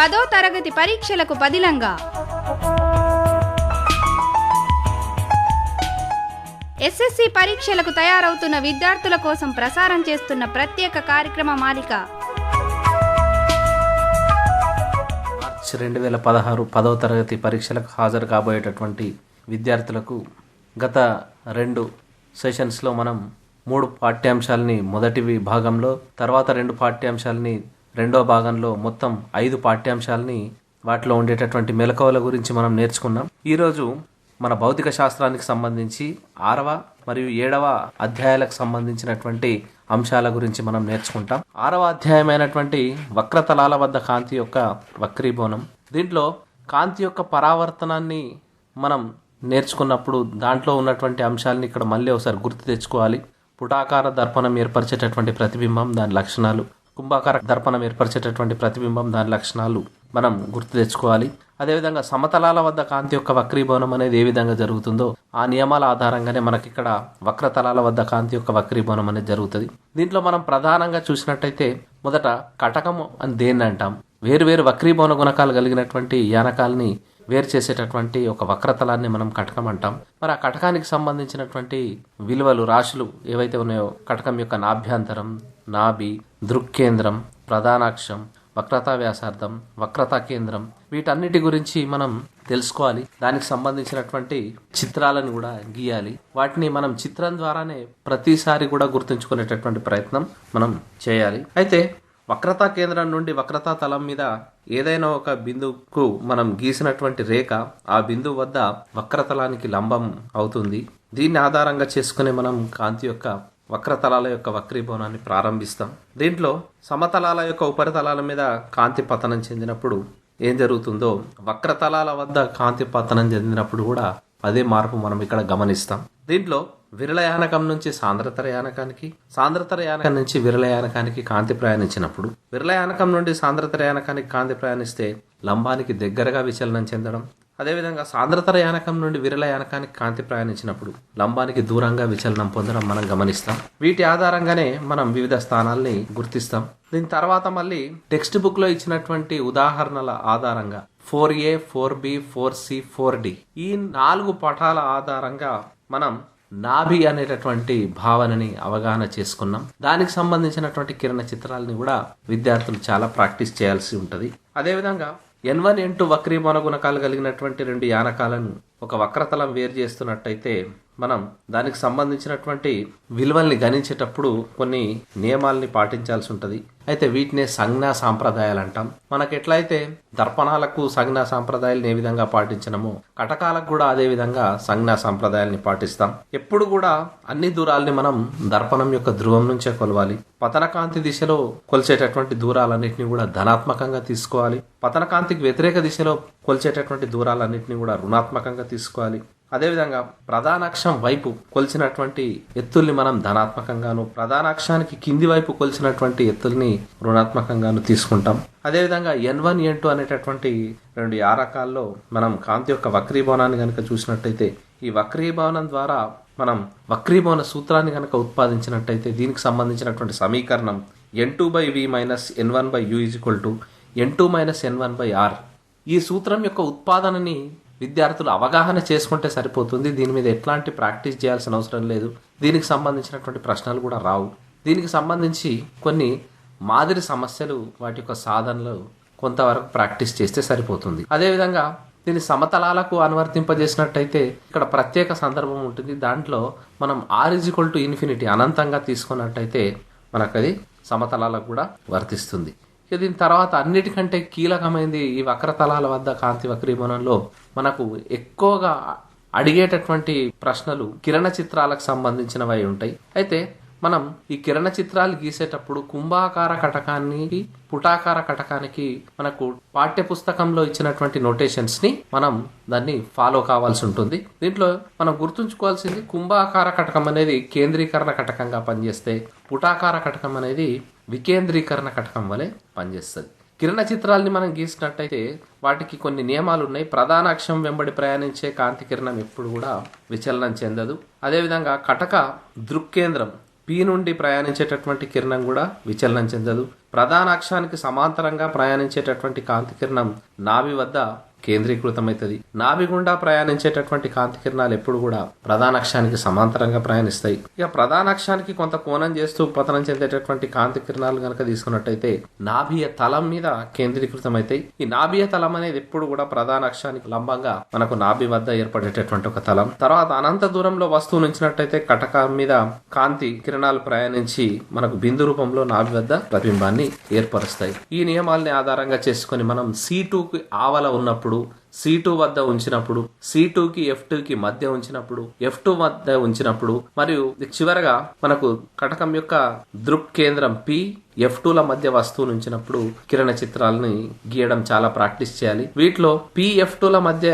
పదో తరగతి పరీక్షలకు పదిలంగా. ఎస్ఎస్సి పరీక్షలకు తయారవుతున్న విద్యార్థుల కోసం ప్రసారం చేస్తున్న ప్రత్యేక కార్యక్రమ మాలిక. మార్చ్ రెండు వేల పదహారు పదవ తరగతి పరీక్షలకు హాజరు కాబోయేటటువంటి విద్యార్థులకు గత రెండు సెషన్స్లో మనం మూడు పాఠ్యాంశాలని మొదటి విభాగంలో తర్వాత రెండు పాఠ్యాంశాలని రెండో భాగంలో మొత్తం ఐదు పాఠ్యాంశాలని వాటిలో ఉండేటటువంటి మెలకువల గురించి మనం నేర్చుకున్నాం. ఈరోజు మన భౌతిక శాస్త్రానికి సంబంధించి ఆరవ మరియు ఏడవ అధ్యాయాలకు సంబంధించినటువంటి అంశాల గురించి మనం నేర్చుకుంటాం. ఆరవ అధ్యాయమైనటువంటి వక్రతలాల వద్ద కాంతి యొక్క వక్రీభవనం. దీంట్లో కాంతి యొక్క పరావర్తనాన్ని మనం నేర్చుకున్నప్పుడు దాంట్లో ఉన్నటువంటి అంశాలని ఇక్కడ మళ్ళీ ఒకసారి గుర్తు తెచ్చుకోవాలి. పుటాకార దర్పణం ఏర్పరిచేటటువంటి ప్రతిబింబం దాని లక్షణాలు. కుంభాకార దర్పణం ఏర్పరిచేటటువంటి ప్రతిబింబం దాని లక్షణాలు మనం గుర్తు తెచ్చుకోవాలి. అదేవిధంగా సమతలాల వద్ద కాంతి యొక్క వక్రీభవనం అనేది ఏ విధంగా జరుగుతుందో ఆ నియమాల ఆధారంగానే మనకి ఇక్కడ వక్రతలాల వద్ద కాంతి యొక్క వక్రీభవనం అనేది జరుగుతుంది. దీంట్లో మనం ప్రధానంగా చూసినట్టయితే మొదట కటకము అని దేన్ని అంటాం? వేరు వేరు వక్రీభవన గుణకాలు కలిగినటువంటి యానకాలని వేరు చేసేటటువంటి ఒక వక్రతలాన్ని మనం కటకం అంటాం. మరి ఆ కటకానికి సంబంధించినటువంటి విలువలు రాశులు ఏవైతే ఉన్నాయో కటకం యొక్క నాభ్యంతరం నాభి దృక్కేంద్రం ప్రధానాక్షం వక్రతా వ్యాసార్థం వక్రతా కేంద్రం వీటన్నిటి గురించి మనం తెలుసుకోవాలి. దానికి సంబంధించినటువంటి చిత్రాలను కూడా గీయాలి. వాటిని మనం చిత్రం ద్వారానే ప్రతిసారి కూడా గుర్తుంచుకునేటటువంటి ప్రయత్నం మనం చేయాలి. అయితే వక్రతా కేంద్రం నుండి వక్రతా తలం మీద ఏదైనా ఒక బిందువుకు మనం గీసినటువంటి రేఖ ఆ బిందువు వద్ద వక్రతలానికి లంబం అవుతుంది. దీన్ని ఆధారంగా చేసుకునే మనం కాంతి యొక్క వక్రతలాల యొక్క వక్రీభవనాన్ని ప్రారంభిస్తాం. దీంట్లో సమతలాల యొక్క ఉపరితలాల మీద కాంతి పతనం చెందినప్పుడు ఏం జరుగుతుందో వక్రతలాల వద్ద కాంతి పతనం చెందినప్పుడు కూడా అదే మార్పు మనం ఇక్కడ గమనిస్తాం. దీంట్లో విరళయానకం నుంచి సాంద్రతర యానకానికి సాంద్రతర యానకం నుంచి విరళయానకానికి కాంతి ప్రయాణించినప్పుడు విరళయానకం నుండి సాంద్రతర యానకానికి కాంతి ప్రయాణిస్తే లంబానికి దగ్గరగా విచలనం చెందడం అదేవిధంగా సాంద్రతర యానకం నుండి విరళ యానకానికి కాంతి ప్రయాణించినప్పుడు లంబానికి దూరంగా విచలనం పొందడం మనం గమనిస్తాం. వీటి ఆధారంగానే మనం వివిధ స్థానాల్ని గుర్తిస్తాం. దీని తర్వాత మళ్ళీ టెక్స్ట్ బుక్లో ఇచ్చినటువంటి ఉదాహరణల ఆధారంగా four A four B four C four D ఈ నాలుగు పటాల ఆధారంగా మనం నాభి అనేటటువంటి భావనని అవగాహన చేసుకున్నాం. దానికి సంబంధించినటువంటి కిరణ చిత్రాలని కూడా విద్యార్థులు చాలా ప్రాక్టీస్ చేయాల్సి ఉంటుంది. అదేవిధంగా ఎన్ వన్ ఎన్ టూ వక్రీమాన గుణకాలు కలిగినటువంటి రెండు యానకాలను ఒక వక్రతలం వేరు చేస్తున్నట్టయితే మనం దానికి సంబంధించినటువంటి విలువల్ని గణించేటప్పుడు కొన్ని నియమాల్ని పాటించాల్సి ఉంటుంది అయితే వీటినే సంజ్ఞా సాంప్రదాయాలు అంటాం మనకి ఎట్లయితే దర్పణాలకు సంజ్ఞా సాంప్రదాయాలను ఏ విధంగా పాటించినమో కటకాలకు కూడా అదే విధంగా సంజ్ఞా సాంప్రదాయాల్ని పాటిస్తాం. ఎప్పుడు కూడా అన్ని దూరాల్ని మనం దర్పణం యొక్క ధ్రువం నుంచే కొలవాలి. పతనకాంతి దిశలో కొలిచేటటువంటి దూరాలన్నింటినీ కూడా ధనాత్మకంగా తీసుకోవాలి. పతనకాంతికి వ్యతిరేక దిశలో కొలిచేటటువంటి దూరాలన్నింటినీ కూడా రుణాత్మకంగా తీసుకోవాలి. అదేవిధంగా ప్రధానాక్షం వైపు కొలిచినటువంటి ఎత్తుల్ని మనం ధనాత్మకంగాను ప్రధానాక్షానికి కింది వైపు కొలిచినటువంటి ఎత్తుల్ని రుణాత్మకంగాను తీసుకుంటాం. అదేవిధంగా ఎన్ వన్ ఎన్ టూ అనేటటువంటి రెండు ఆరకాల్లో మనం కాంతి యొక్క వక్రీభవనాన్ని కనుక చూసినట్టయితే ఈ వక్రీభవనం ద్వారా మనం వక్రీభవన సూత్రాన్ని కనుక ఉత్పాదించినట్టయితే దీనికి సంబంధించినటువంటి సమీకరణం N two by V minus N one by U is equal to N two minus N one by R ఈ సూత్రం యొక్క ఉత్పాదనని విద్యార్థులు అవగాహన చేసుకుంటే సరిపోతుంది. దీని మీద ఎట్లాంటి ప్రాక్టీస్ చేయాల్సిన అవసరం లేదు. దీనికి సంబంధించినటువంటి ప్రశ్నలు కూడా రావు. దీనికి సంబంధించి కొన్ని మాదిరి సమస్యలు వాటి యొక్క సాధనలు కొంతవరకు ప్రాక్టీస్ చేస్తే సరిపోతుంది. అదేవిధంగా దీన్ని సమతలాలకు అనువర్తింపజేసినట్టయితే ఇక్కడ ప్రత్యేక సందర్భం ఉంటుంది. దాంట్లో మనం ఆర్ ఈక్వల్ టు ఇన్ఫినిటీ అనంతంగా తీసుకున్నట్టయితే మనకు అది సమతలాలకు కూడా వర్తిస్తుంది. ఇక దీని తర్వాత అన్నిటికంటే కీలకమైనది ఈ వక్రతలాల వద్ద కాంతి వక్రీభవనంలో మనకు ఎక్కువగా అడిగేటటువంటి ప్రశ్నలు కిరణ చిత్రాలకు సంబంధించినవి ఉంటాయి. అయితే మనం ఈ కిరణ చిత్రాలు గీసేటప్పుడు కుంభాకార కటకానికి పుటాకార కటకానికి మనకు పాఠ్య పుస్తకంలో ఇచ్చినటువంటి నోటేషన్స్ని మనం దాన్ని ఫాలో కావాల్సి ఉంటుంది. దీంట్లో మనం గుర్తుంచుకోవాల్సింది కుంభాకార కటకం అనేది కేంద్రీకరణ కటకంగా పనిచేస్తే పుటాకార కటకం అనేది వికేంద్రీకరణ కటకం వలె పనిచేస్తుంది. కిరణ చిత్రాల్ని మనం గీసినట్టయితే వాటికి కొన్ని నియమాలు ఉన్నాయి ప్రధాన అక్షం వెంబడి ప్రయాణించే కాంతి కిరణం ఎప్పుడు కూడా విచలనం చెందదు. అదేవిధంగా కటక దృక్కేంద్రం పి నుండి ప్రయాణించేటటువంటి కిరణం కూడా విచలనం చెందదు. ప్రధాన అక్షానికి సమాంతరంగా ప్రయాణించేటటువంటి కాంతి కిరణం నాభి వద్ద కేంద్రీకృతమవుతుంది. నాభి గుండా ప్రయాణించేటటువంటి కాంతి కిరణాలు ఎప్పుడు కూడా ప్రధానక్షానికి సమాంతరంగా ప్రయాణిస్తాయి. ఇక ప్రధానక్షానికి కొంత కోణం చేస్తూ పతనం చెందేటటువంటి కాంతి కిరణాలు కనుక తీసుకున్నట్టయితే నాభియ తలం మీద కేంద్రీకృతమైతాయి. ఈ నాభియ తలం అనేది ఎప్పుడు కూడా ప్రధానక్షానికి లంబంగా మనకు నాభి వద్ద ఏర్పడేటటువంటి ఒక తలం. తర్వాత అనంత దూరంలో వస్తువు నుంచినట్టయితే కటకం మీద కాంతి కిరణాలు ప్రయాణించి మనకు బిందు రూపంలో నాభి వద్ద ప్రతిబింబాన్ని ఏర్పరుస్తాయి. ఈ నియమాల్ని ఆధారంగా చేసుకొని మనం సీటుకి ఆవల ఉన్నప్పుడు సి టూ వద్ద ఉంచినప్పుడు సి కి ఎఫ్కి మధ్య ఉంచినప్పుడు ఎఫ్ టూ వద్ద ఉంచినప్పుడు మరియు చివరగా మనకు కటకం యొక్క దృక్ కేంద్రం పి ఎఫ్ ల మధ్య వస్తువును ఉంచినప్పుడు కిరణ చిత్రాలని గీయడం చాలా ప్రాక్టీస్ చేయాలి. వీటిలో పి ఎఫ్ ల మధ్య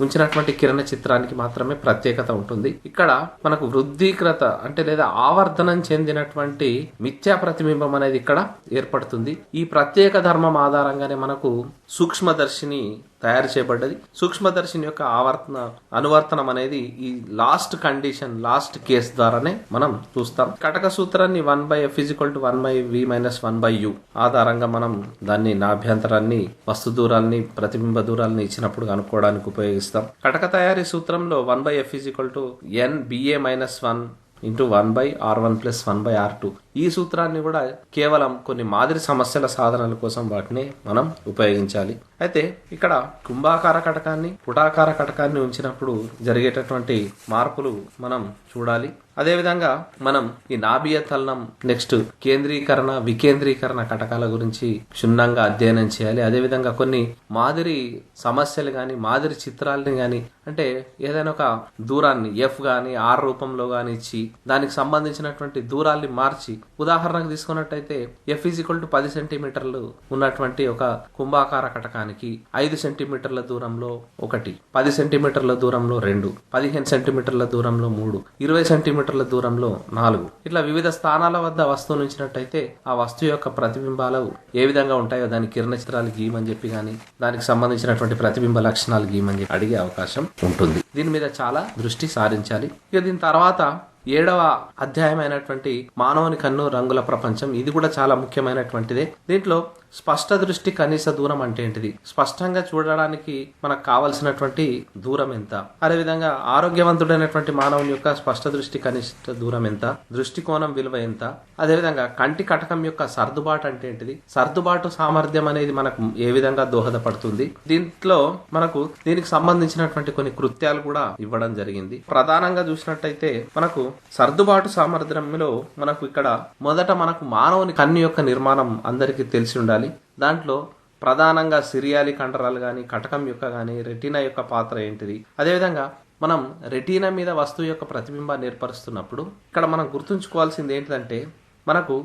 ఉంచినటువంటి కిరణ చిత్రానికి మాత్రమే ప్రత్యేకత ఉంటుంది. ఇక్కడ మనకు వృద్ధీకృత అంటే లేదా ఆవర్ధనం చెందినటువంటి మిథ్యా ప్రతిబింబం అనేది ఇక్కడ ఏర్పడుతుంది. ఈ ప్రత్యేక ధర్మం ఆధారంగానే మనకు సూక్ష్మదర్శిని తయారు చేయబడ్డది. సూక్ష్మదర్శిని యొక్క ఆవర్తన అనువర్తనం అనేది ఈ లాస్ట్ కండిషన్ లాస్ట్ కేస్ ద్వారానే మనం చూస్తాం. కటక సూత్రాన్ని one by F is equal to one by V minus one by U. ఆధారంగా మనం దాన్ని నాభ్యంతరాన్ని వస్తు దూరాల్ని ప్రతిబింబ దూరాల్ని ఇచ్చినప్పుడు కనుక్కోవడానికి ఉపయోగిస్తాం. కటక తయారీ సూత్రంలో one by F is equal to N BA minus one into one by R one plus one by R two. ఈ సూత్రాన్ని కూడా కేవలం కొన్ని మాదిరి సమస్యల సాధనల కోసం వాటిని మనం ఉపయోగించాలి. అయితే ఇక్కడ కుంభాకార కటకాన్ని పుటాకార కటకాన్ని ఉంచినప్పుడు జరిగేటటువంటి మార్పులు మనం చూడాలి. అదేవిధంగా మనం ఈ నాభియ తలనం నెక్స్ట్ కేంద్రీకరణ వికేంద్రీకరణ కటకాల గురించి క్షుణ్ణంగా అధ్యయనం చేయాలి. అదేవిధంగా కొన్ని మాదిరి సమస్యలు కానీ మాదిరి చిత్రాలని కానీ అంటే ఏదైనా ఒక దూరాన్ని ఎఫ్ కానీ ఆర్ రూపంలో కానీ ఇచ్చి దానికి సంబంధించినటువంటి దూరాల్ని మార్చి ఉదాహరణకు తీసుకున్నట్టయితే ఎఫ్ ఈక్వల్ టు పది సెంటీమీటర్లు ఉన్నటువంటి ఒక కుంభాకార కటకానికి ఐదు సెంటీమీటర్ల దూరంలో ఒకటి పది సెంటీమీటర్ల దూరంలో రెండు పదిహేను సెంటీమీటర్ల దూరంలో మూడు ఇరవై సెంటీమీటర్ల దూరంలో నాలుగు. ఇట్లా వివిధ స్థానాల వద్ద వస్తువు నుంచినట్టయితే ఆ వస్తువు యొక్క ప్రతిబింబాలు ఏ విధంగా ఉంటాయో దాని కిరణ చిత్రాలు గీయమని చెప్పి కానీ దానికి సంబంధించినటువంటి ప్రతిబింబ లక్షణాలు గీయమని చెప్పి అడిగే అవకాశం ఉంటుంది. దీని మీద చాలా దృష్టి సారించాలి. ఇక దీని తర్వాత ఏడవ అధ్యాయమైనటువంటి మానవుని కన్ను రంగుల ప్రపంచం. ఇది కూడా చాలా ముఖ్యమైనటువంటిదే. దీంట్లో స్పష్ట దృష్టి కనీస దూరం అంటే ఏంటిది? స్పష్టంగా చూడడానికి మనకు కావలసినటువంటి దూరం ఎంత? అదేవిధంగా ఆరోగ్యవంతుడైనటువంటి మానవుని యొక్క స్పష్ట దృష్టి కనిష్ట దూరం ఎంత? దృష్టికోణం విలువ ఎంత? అదేవిధంగా కంటి కటకం యొక్క సర్దుబాటు అంటే ఏంటిది? సర్దుబాటు సామర్థ్యం అనేది మనకు ఏ విధంగా దోహదపడుతుంది? దీంట్లో మనకు దీనికి సంబంధించినటువంటి కొన్ని కృత్యాలు కూడా ఇవ్వడం జరిగింది. ప్రధానంగా చూసినట్టయితే మనకు సర్దుబాటు సామర్థ్యంలో మనకు ఇక్కడ మొదట మనకు మానవుని కన్ను యొక్క నిర్మాణం అందరికీ తెలిసి ఉండాలి. దాంట్లో ప్రధానంగా సిరియాలి కండరాలు కానీ కటకం యొక్క కానీ రెటీనా యొక్క పాత్ర ఏంటిది? అదేవిధంగా మనం రెటీనా మీద వస్తువు యొక్క ప్రతిబింబాన్ని ఏర్పరుస్తున్నప్పుడు ఇక్కడ మనం గుర్తుంచుకోవాల్సింది ఏంటంటే మనకు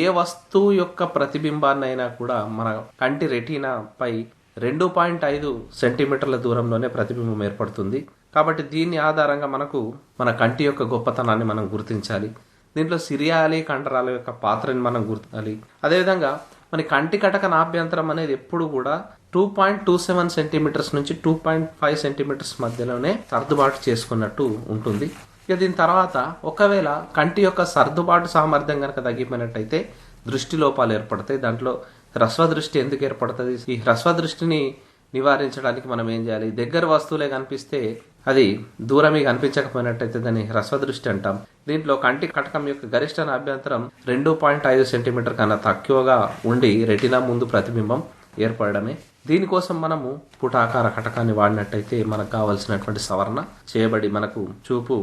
ఏ వస్తువు యొక్క ప్రతిబింబాన్నైనా కూడా మన కంటి రెటీనా పై రెండు పాయింట్ ఐదు సెంటీమీటర్ల దూరంలోనే ప్రతిబింబం ఏర్పడుతుంది. కాబట్టి దీని ఆధారంగా మనకు మన కంటి యొక్క గొప్పతనాన్ని మనం గుర్తించాలి. దీంట్లో సిరియాలి కండరాల యొక్క పాత్రని మనం గుర్తాలి అదేవిధంగా మన కంటి కటక నాభ్యంతరం అనేది ఎప్పుడు కూడా two point two seven centimetres నుంచి టూ పాయింట్ ఫైవ్ సెంటీమీటర్స్ మధ్యలోనే సర్దుబాటు చేసుకున్నట్టు ఉంటుంది. ఇక దీని తర్వాత ఒకవేళ కంటి యొక్క సర్దుబాటు సామర్థ్యం కనుక తగ్గిపోయినట్టయితే దృష్టి లోపాలు ఏర్పడతాయి. దాంట్లో హ్రస్వ దృష్టి ఎందుకు ఏర్పడుతుంది? ఈ హ్రస్వ దృష్టిని నివారించడానికి మనం ఏం చేయాలి? దగ్గర వస్తువులే కనిపిస్తే అది దూరమే కనిపించకపోయినట్టయితే దాన్ని హ్రస్వ దృష్టి అంటాం. దీంట్లో కంటి కటకం యొక్క గరిష్ట అభ్యంతరం రెండు పాయింట్ ఐదు సెంటీమీటర్ కన్నా తక్కువగా ఉండి రెటినా ముందు ప్రతిబింబం ఏర్పడమే దీనికోసం మనము పుటాకార కటకాన్ని వాడినట్టయితే మనకు కావలసినటువంటి సవరణ చేయబడి మనకు చూపు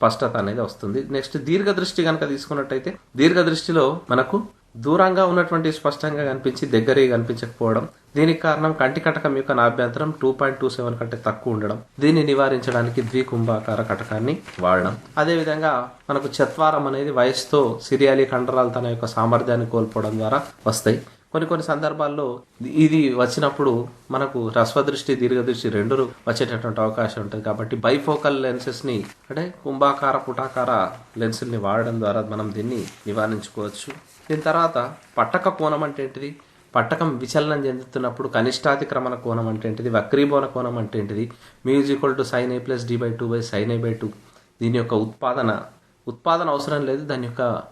స్పష్టత అనేది వస్తుంది. నెక్స్ట్ దీర్ఘ దృష్టి కనుక తీసుకున్నట్టయితే దీర్ఘ దృష్టిలో మనకు దూరంగా ఉన్నటువంటి స్పష్టంగా కనిపించి దగ్గరే కనిపించకపోవడం దీనికి కారణం కంటి కటకం యొక్క నాభ్యంతరం టూ పాయింట్ టూ సెవెన్ కంటే తక్కువ ఉండడం. దీన్ని నివారించడానికి ద్వికుంభాకార కటకాన్ని వాడడం. అదేవిధంగా మనకు చత్వారం అనేది వయసుతో సిరియాలి కండరాలు తన యొక్క సామర్థ్యాన్ని కోల్పోవడం ద్వారా వస్తాయి. కొన్ని కొన్ని సందర్భాల్లో ఇది వచ్చినప్పుడు మనకు హ్రస్వ దృష్టి దీర్ఘ దృష్టి రెండు వచ్చేటటువంటి అవకాశం ఉంటుంది. కాబట్టి బైఫోకల్ లెన్సెస్ని అంటే కుంభాకార పుటాకార లెన్సుల్ని వాడడం ద్వారా మనం దీన్ని నివారించుకోవచ్చు. దీని తర్వాత పట్టక కోణం అంటే ఏంటిది? పట్టకం విచలనం చెందుతున్నప్పుడు కనిష్టాతిక్రమణ కోణం అంటే ఏంటిది? వక్రీభవన కోణం అంటే ఏంటిది? Mu is equal to sine A plus D by two by sine A by two. దీని యొక్క ఉత్పాదన ఉత్పాదన అవసరం లేదు. దాని యొక్క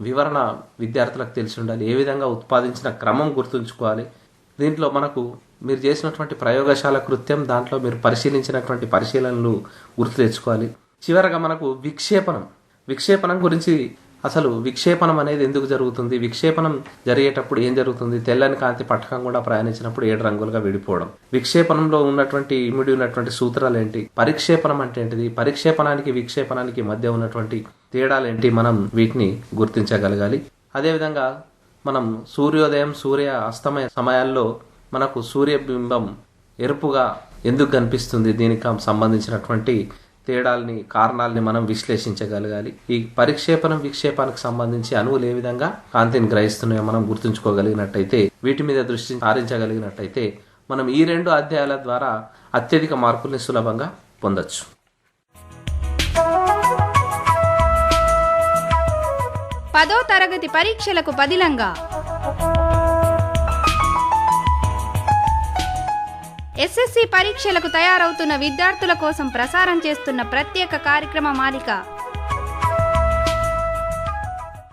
వివరణ విద్యార్థులకు తెలిసి ఉండాలి. ఏ విధంగా ఉత్పాదించిన క్రమం గుర్తుంచుకోవాలి. దీంట్లో మనకు మీరు చేసినటువంటి ప్రయోగశాల కృత్యం దాంట్లో మీరు పరిశీలించినటువంటి పరిశీలనలు గుర్తు తెచ్చుకోవాలి. చివరగా మనకు విక్షేపణం. విక్షేపణం గురించి అసలు విక్షేపణం అనేది ఎందుకు జరుగుతుంది? విక్షేపణం జరిగేటప్పుడు ఏం జరుగుతుంది? తెల్లని కాంతి పట్టకం కూడా ప్రయాణించినప్పుడు ఏడు రంగులుగా విడిపోవడం. విక్షేపణంలో ఉన్నటువంటి ఇమిడి ఉన్నటువంటి సూత్రాలు ఏంటి పరిక్షేపణం అంటే ఏంటిది? పరిక్షేపణానికి విక్షేపణానికి మధ్య ఉన్నటువంటి తేడాలు ఏంటి మనం వీటిని గుర్తించగలగాలి? అదేవిధంగా మనం సూర్యోదయం సూర్య అస్తమయ సమయాల్లో మనకు సూర్యబింబం ఎరుపుగా ఎందుకు కనిపిస్తుంది? దీనికి సంబంధించినటువంటి తేడాల్ని కారణాలని మనం విశ్లేషించగలగాలి. ఈ పరిక్షేపణం విక్షేపానికి సంబంధించి అణువులు ఏ విధంగా కాంతిని గ్రహిస్తున్నాయో మనం గుర్తుంచుకోగలిగినట్టయితే వీటి మీద దృష్టి సారించగలిగినట్టయితే మనం ఈ రెండు అధ్యాయాల ద్వారా అత్యధిక మార్పుల్ని సులభంగా పొందొచ్చు. పదో తరగతి పరీక్షలకు పదిలంగా ఎస్ఎస్సి పరీక్షలకు తయారవుతున్న విద్యార్థుల కోసం ప్రసారం చేస్తున్న ప్రత్యేక కార్యక్రమ మాలిక.